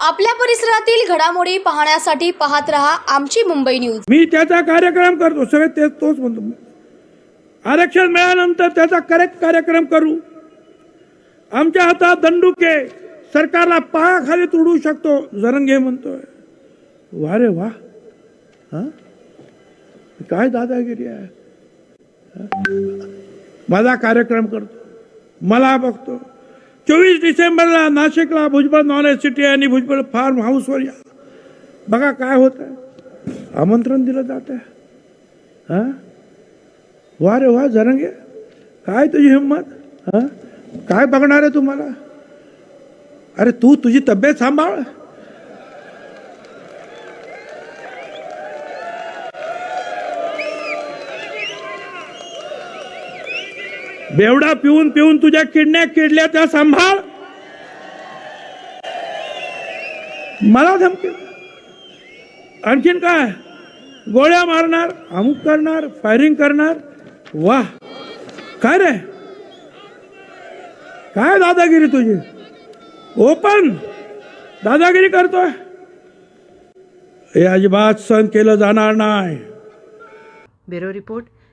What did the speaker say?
आपल्या परिसरातील घडामोडी पाहण्यासाठी पाहत रहा आमची मुंबई न्यूज. मी त्याचा कार्यक्रम करतो. सगळे तेच तोच म्हणतो. आरक्षण मिळाल्यानंतर त्याचा करेक्ट कार्यक्रम करू. आमच्या हातात दंडुके. सरकारला पायाखाली तुडू शकतो जरंगे म्हणतोय. वा रे वा. हां? काय दादागिरी आहे? माझा कार्यक्रम करतो. मला बघतो. चोवीस डिसेंबरला नाशिकला भुजबळ नॉलेज सिटी आणि भुजबळ फार्म हाऊसवर या. बघा काय होत आहे आमंत्रण दिलं जात आहे. वा रे वा जरंगे. काय तुझी हिंमत? हां? काय बघणार आहे तुम्हाला? अरे तू तुझी तब्येत सांभाळ. बेवडा पिऊन पिऊन तुझ्या किडण्या किडल्या त्या सांभाळ. मला धमकी. आणखीन काय? गोळ्या मारणार अमुक करणार फायरिंग करणार. वा काय रे? काय दादागिरी तुझी? ओपन दादागिरी करतोय. हे अजिबात सहन केलं जाणार नाही. Bureau report.